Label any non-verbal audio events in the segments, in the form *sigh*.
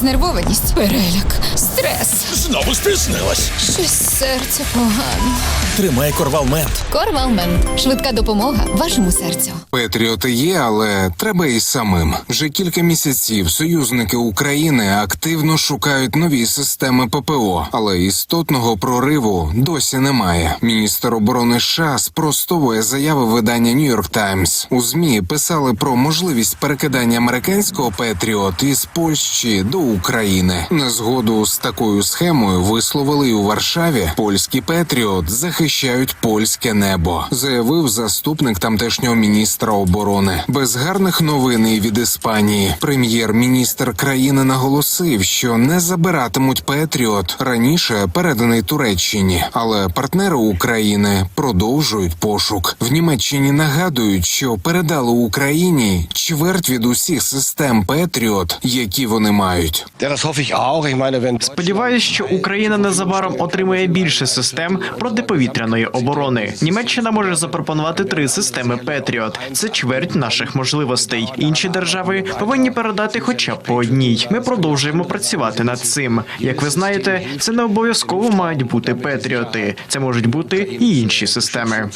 Знервованість, переляк, стрес. Знову стиснилась. Щось серце погано. Тримай корвал мент. Корвалмен. Швидка допомога вашому серцю. Петріоти є, але треба і самим. Вже кілька місяців союзники України активно шукають нові системи ППО, але істотного прориву досі немає. Міністр оборони США спростовує заяви видання New York Times. У змі писали про можливість перекидання американського Петріот із Польщі до України. Незгоду з такою схемою висловили й у Варшаві. Польські Петріот захищають польське небо, заявив заступник тамтешнього міністра оборони. Без гарних новин і від Іспанії прем'єр-міністр країни наголосив, що не забиратимуть Петріот раніше переданий Туреччині, але партнери України продовжують пошук. В Німеччині нагадують, що передали Україні чверть від усіх систем Петріот, які вони мають. Сподіваюсь, що Україна незабаром отримає більше систем протиповітряної оборони. Німеччина може запропонувати три системи Петріот. Це чверть наших можливостей. Інші держави повинні передати хоча б по одній. Ми продовжуємо працювати над цим. Як ви знаєте, це не обов'язково мають бути Петріоти. Це можуть бути і інші системи.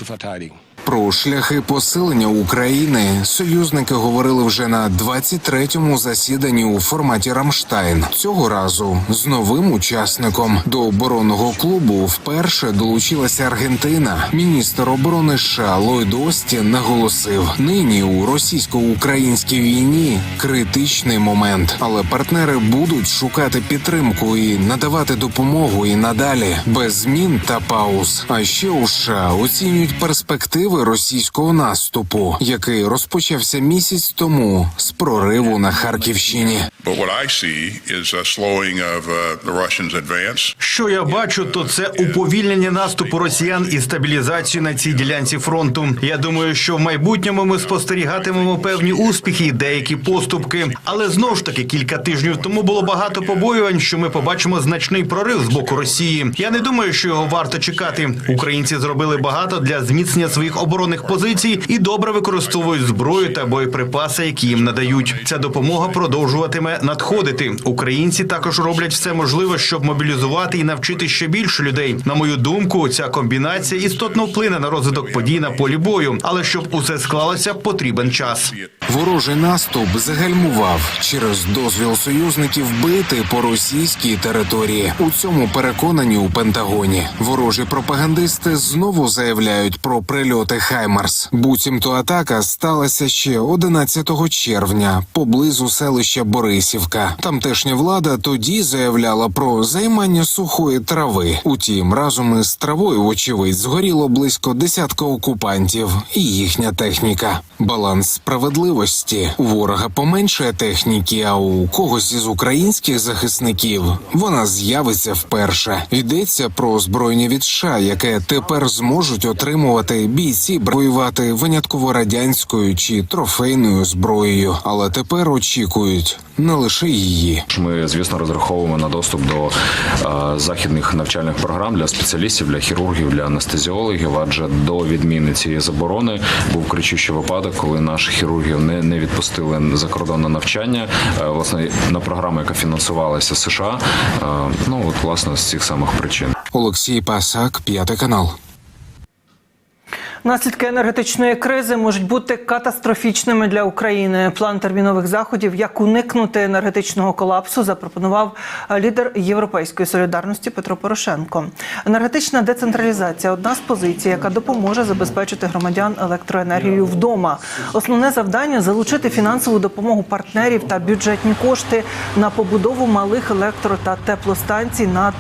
Про шляхи посилення України союзники говорили вже на 23-му засіданні у форматі Рамштайн. Цього разу з новим учасником до оборонного клубу вперше долучилася Аргентина. Міністр оборони США Ллойд Остін наголосив: нині у російсько-українській війні критичний момент, але партнери будуть шукати підтримку і надавати допомогу і надалі без змін та пауз. А ще у США оцінюють перспективи російського наступу, який розпочався місяць тому з прориву на Харківщині. Uh. Що я бачу, то це уповільнення наступу росіян і стабілізацію на цій ділянці фронту. Я думаю, що в майбутньому ми спостерігатимемо певні успіхи і деякі поступки. Але знову ж таки кілька тижнів тому було багато побоювань, що ми побачимо значний прорив з боку Росії. Я не думаю, що його варто чекати. Українці зробили багато для зміцнення своїх оборонних позицій і добре використовують зброю та боєприпаси, які їм надають. Ця допомога продовжуватиме надходити. Українці також роблять все можливе, щоб мобілізувати і навчити ще більше людей. На мою думку, ця комбінація істотно вплине на розвиток подій на полі бою. Але щоб усе склалося, потрібен час. Ворожий наступ загальмував через дозвіл союзників бити по російській території. У цьому переконані у Пентагоні. Ворожі пропагандисти знову заявляють про прильоти Хаймарс. Буцімто атака сталася ще 11 червня поблизу селища Борисівка. Тамтешня влада тоді заявляла про займання сухої трави. Утім, разом із травою, вочевидь, згоріло близько десятка окупантів і їхня техніка. Баланс справедливості у ворога поменшає техніки, а у когось із українських захисників вона з'явиться вперше. Йдеться про озброєння від США, яке тепер зможуть отримувати бійці воювати винятково радянською чи трофейною зброєю, але тепер очікують не лише її. Ми, звісно, розраховуємо на доступ до е, західних навчальних програм для спеціалістів, для хірургів, для анестезіологів. Адже до відміни цієї заборони був кричущий випадок, коли наших хірургів не, не відпустили за кордон на навчання. Е, власне на програму, яка фінансувалася США. Е, ну от власне з цих самих причин. Олексій Пасак, п'ятий канал. Наслідки енергетичної кризи можуть бути катастрофічними для України. План термінових заходів, як уникнути енергетичного колапсу, запропонував лідер Європейської солідарності Петро Порошенко. Енергетична децентралізація одна з позицій, яка допоможе забезпечити громадян електроенергією вдома. Основне завдання залучити фінансову допомогу партнерів та бюджетні кошти на побудову малих електро та теплостанцій на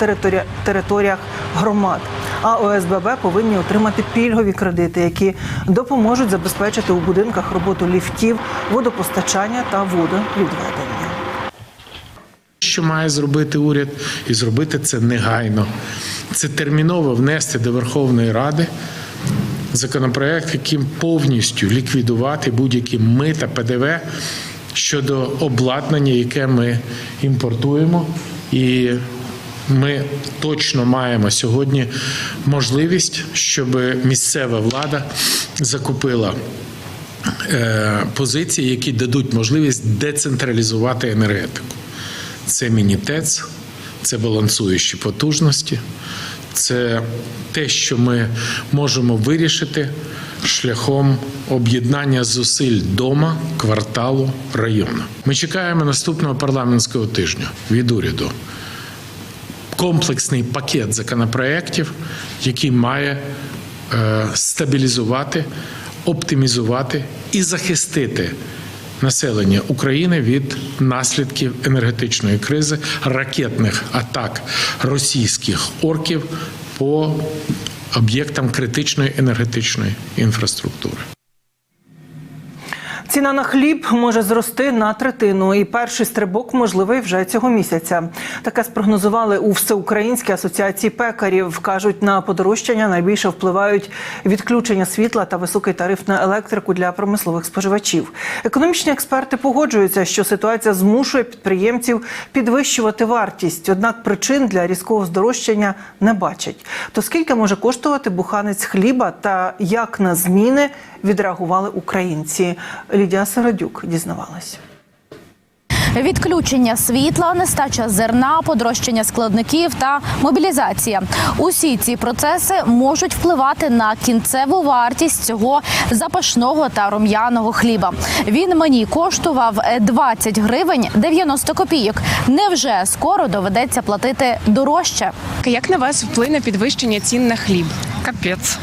територіях громад. А ОСББ повинні отримати пільгові кредити, які допоможуть забезпечити у будинках роботу ліфтів, водопостачання та водовідведення. Що має зробити уряд, і зробити це негайно. Це терміново внести до Верховної Ради законопроект, яким повністю ліквідувати будь-які мита ПДВ щодо обладнання, яке ми імпортуємо. І ми точно маємо сьогодні можливість, щоб місцева влада закупила е, позиції, які дадуть можливість децентралізувати енергетику. це міні-ТЕЦ, це балансуючі потужності, це те, що ми можемо вирішити шляхом об'єднання зусиль дома, кварталу, району. Ми чекаємо наступного парламентського тижня від уряду комплексний пакет законопроєктів, який має е, стабілізувати, оптимізувати і захистити населення України від наслідків енергетичної кризи, ракетних атак російських орків по об'єктам критичної енергетичної інфраструктури. Ціна на хліб може зрости на третину, і перший стрибок можливий вже цього місяця. Таке спрогнозували у Всеукраїнській асоціації пекарів. кажуть, на подорожчання найбільше впливають відключення світла та високий тариф на електрику для промислових споживачів. Економічні експерти погоджуються, що ситуація змушує підприємців підвищувати вартість. Однак причин для різкого здорожчання не бачать. То скільки може коштувати буханець хліба та як на зміни відреагували українці? Лідія Середюк дізнавалась. Відключення світла, нестача зерна, подорожчання складників та мобілізація. Усі ці процеси можуть впливати на кінцеву вартість цього запашного та рум'яного хліба. Він мені коштував 20 гривень 90 копійок. Невже скоро доведеться платити дорожче? Як на вас вплине підвищення цін на хліб? Капець.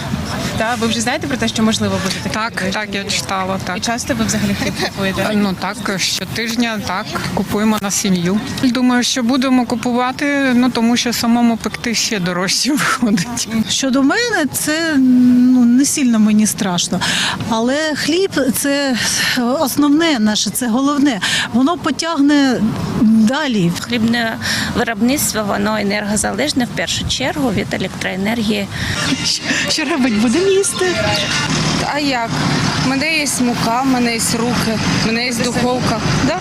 Та ви вже знаєте про те, що можливо буде таке Так, підвищення? так, я читала. Так. І часто ви взагалі хліб купуєте? Ну так, щотижня так купуємо на сім'ю. Думаю, що будемо купувати, ну тому що самому пекти ще дорожче *laughs* виходить. Щодо мене, це ну не сильно мені страшно. Але хліб це основне наше, це головне. Воно потягне далі. Хлібне виробництво воно енергозалежне в першу чергу від електроенергії. Що робить? Будемо їсти. А як? У мене є мука, у мене є руки, у мене є духовка. Да?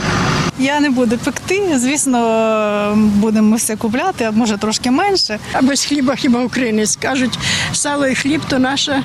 Я не буду пекти. Звісно, будемо все купляти, а може трошки менше. А без хліба хіба українець кажуть, сало і хліб то наше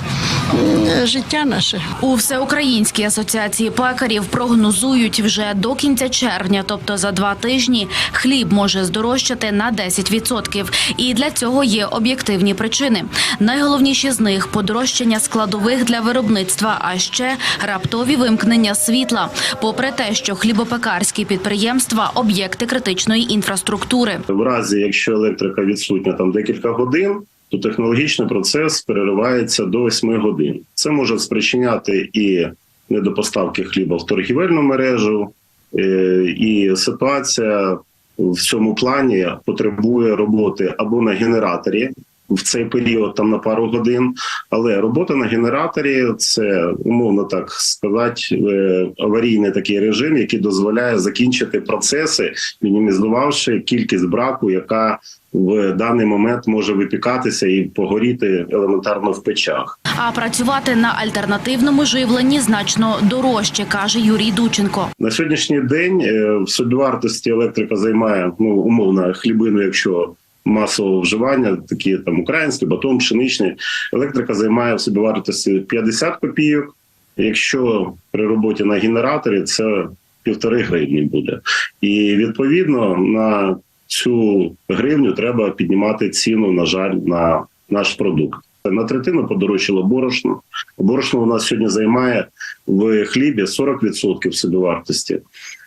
життя наше. У всеукраїнській асоціації пекарів прогнозують вже до кінця червня, тобто за два тижні, хліб може здорожчати на 10%. І для цього є об'єктивні причини. Найголовніші з них подорожчання складових для виробництва, а ще раптові вимкнення світла. Попри те, що хлібопекарські підприємства об'єкти критичної інфраструктури. В разі, якщо електрика відсутня там декілька годин, то технологічний процес переривається до 8 годин. Це може спричиняти і недопоставки хліба в торгівельну мережу, е, і ситуація в цьому плані потребує роботи або на генераторі. В цей період там на пару годин, але робота на генераторі це умовно так сказати е, аварійний такий режим, який дозволяє закінчити процеси, мінімізувавши кількість браку, яка в даний момент може випікатися і погоріти елементарно в печах. А працювати на альтернативному живленні значно дорожче, каже Юрій Дученко. На сьогоднішній день е, в собівартості електрика займає ну умовно хлібину, якщо масового вживання, такі там українські, батон, пшеничний. Електрика займає в собівартості 50 копійок. Якщо при роботі на генераторі це півтори гривні буде, і відповідно на цю гривню треба піднімати ціну, на жаль, на наш продукт. На третину подорожчало борошно. Борошно у нас сьогодні займає в хлібі 40% собівартості.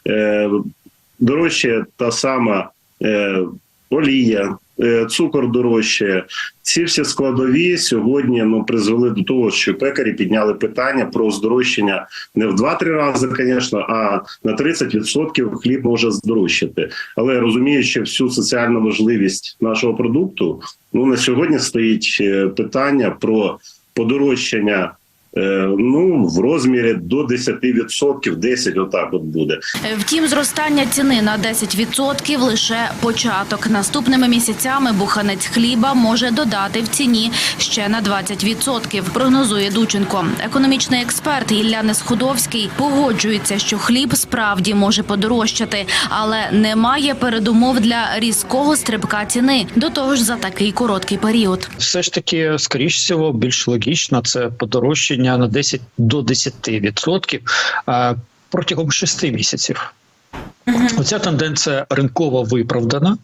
Е, дорожче та сама е, олія, цукор дорожче. Ці всі складові сьогодні ну призвели до того, що пекарі підняли питання про здорожчання не в 2-3 рази, звісно, а на 30% хліб може здорожчати. Але розуміючи всю соціальну важливість нашого продукту, ну на сьогодні стоїть е, питання про подорожчання. Е, Ну, в розмірі до 10%, 10 отак от буде. Втім, зростання ціни на 10% – лише початок. Наступними місяцями буханець хліба може додати в ціні ще на 20%, прогнозує Дученко. Економічний експерт Ілля Несходовський погоджується, що хліб справді може подорожчати, але немає передумов для різкого стрибка ціни. До того ж, за такий короткий період. Все ж таки, скоріш всього, більш логічно це подорожчання на 10 до 10% протягом 6 місяців. Оця тенденція ринково виправдана.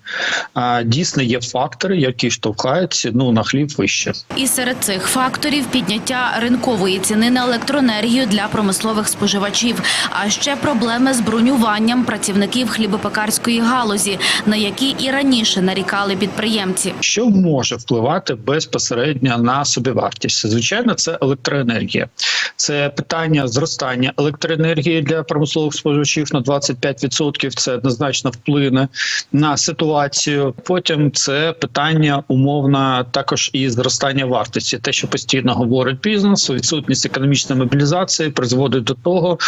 А, Дійсно є фактори, які штовхають ціну на хліб вище. І серед цих факторів підняття ринкової ціни на електроенергію для промислових споживачів, а ще проблеми з бронюванням працівників хлібопекарської галузі, на які і раніше нарікали підприємці. Що може впливати безпосередньо на собівартість? Звичайно, це електроенергія. Це питання зростання електроенергії для промислових споживачів на 25%. Це однозначно вплине на ситуацію. Потім це питання умовно також і зростання вартості. Те, що постійно говорить бізнес, відсутність економічної мобілізації призводить до того,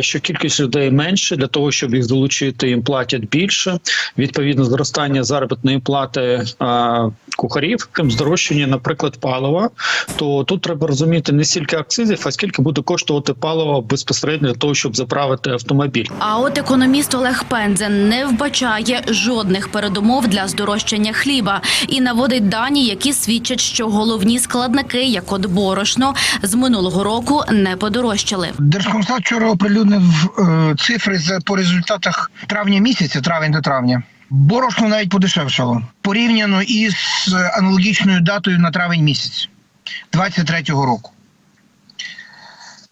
що кількість людей менше для того, щоб їх залучити, їм платять більше. Відповідно, зростання заробітної плати кухарів, тим здорожчання, наприклад, палива. То тут треба розуміти не стільки акцизів, а скільки буде коштувати паливо безпосередньо для того, щоб заправити автомобіль. А от економіст Олег Пензен не вбачає жодних передумов для здорожчання хліба і наводить дані, які свідчать, що головні складники, як от борошно, з минулого року не подорожчали. Держкомстат вчора оприлюднив е, цифри по результатах травня місяця, травень до травня. Борошно навіть подешевшало порівняно із аналогічною датою на травень місяць 23-го року.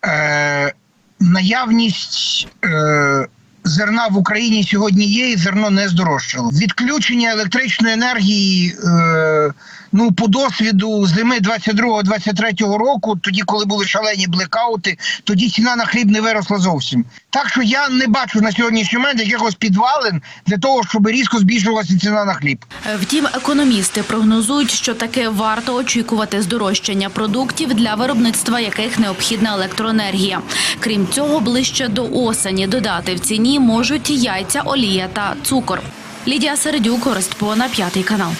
Е, наявність е, зерна в Україні сьогодні є, і зерно не здорожчало. Відключення електричної енергії. Е, Ну, по досвіду зими 22-23 року, тоді, коли були шалені блекаути, тоді ціна на хліб не виросла зовсім. Так що я не бачу на сьогоднішній момент якихось підвалин для того, щоб різко збільшувалася ціна на хліб. Втім, економісти прогнозують, що таки варто очікувати здорожчання продуктів для виробництва яких необхідна електроенергія. Крім цього, ближче до осені додати в ціні можуть яйця, олія та цукор. Лідія Середюк, Орестпона, п'ятий канал.